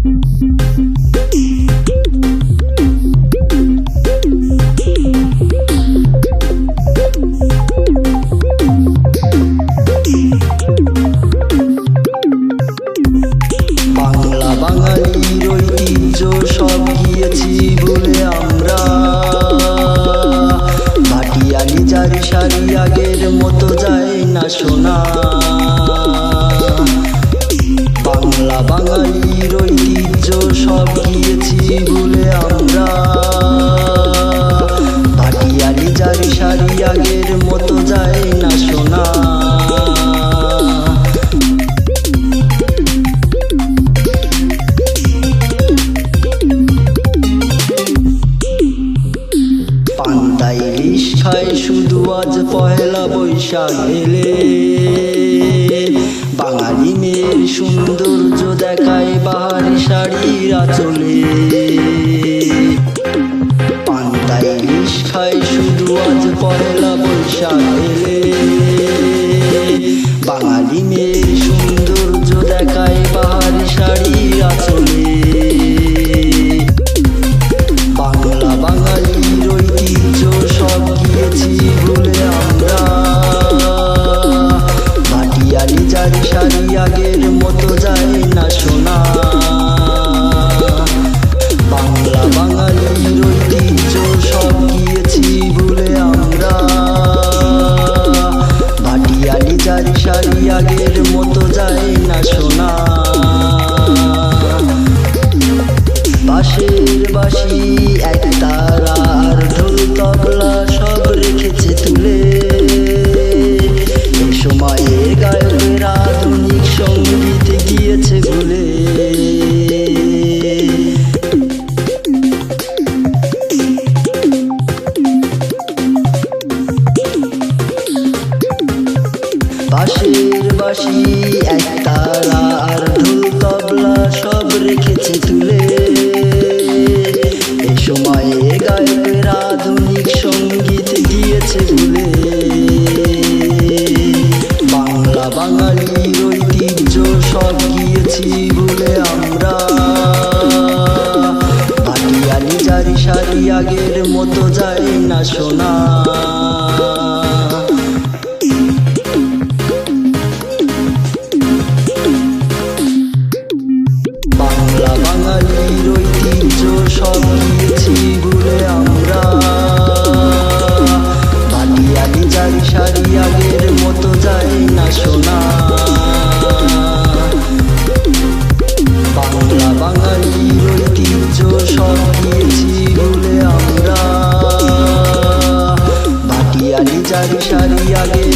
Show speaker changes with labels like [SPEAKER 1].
[SPEAKER 1] বাংলা বাঙালির ঐতিহ্য সব গিয়েছি আমরা। ভাটিয়ালি জারি সারি আগের মতো যায় না শোনা বাঙালির ঐতিহ্য সব গিয়েছি বলে আমরা ভাটিয়ালি জারি সারি আগের মতো যায় না শোনা পান্তা ইলিশ খায় শুধু আজ পহেলা বৈশাখ এলে। বাঙালি মেয়ের সৌন্দর্য দেখায় বাহারি শাড়ির আচলে খায় শুধু আজ এলে। বাঙালি মেয়ের সৌন্দর্য দেখায় বাহারি শাড়ির আচলে বাংলা বাঙালির ঐতিহ্য সব গিয়েছি। সব গিয়েছি ভুলে আমরা। ভাটিয়ালি জারি সারি আগের মতো যাই না শোনা shari shari age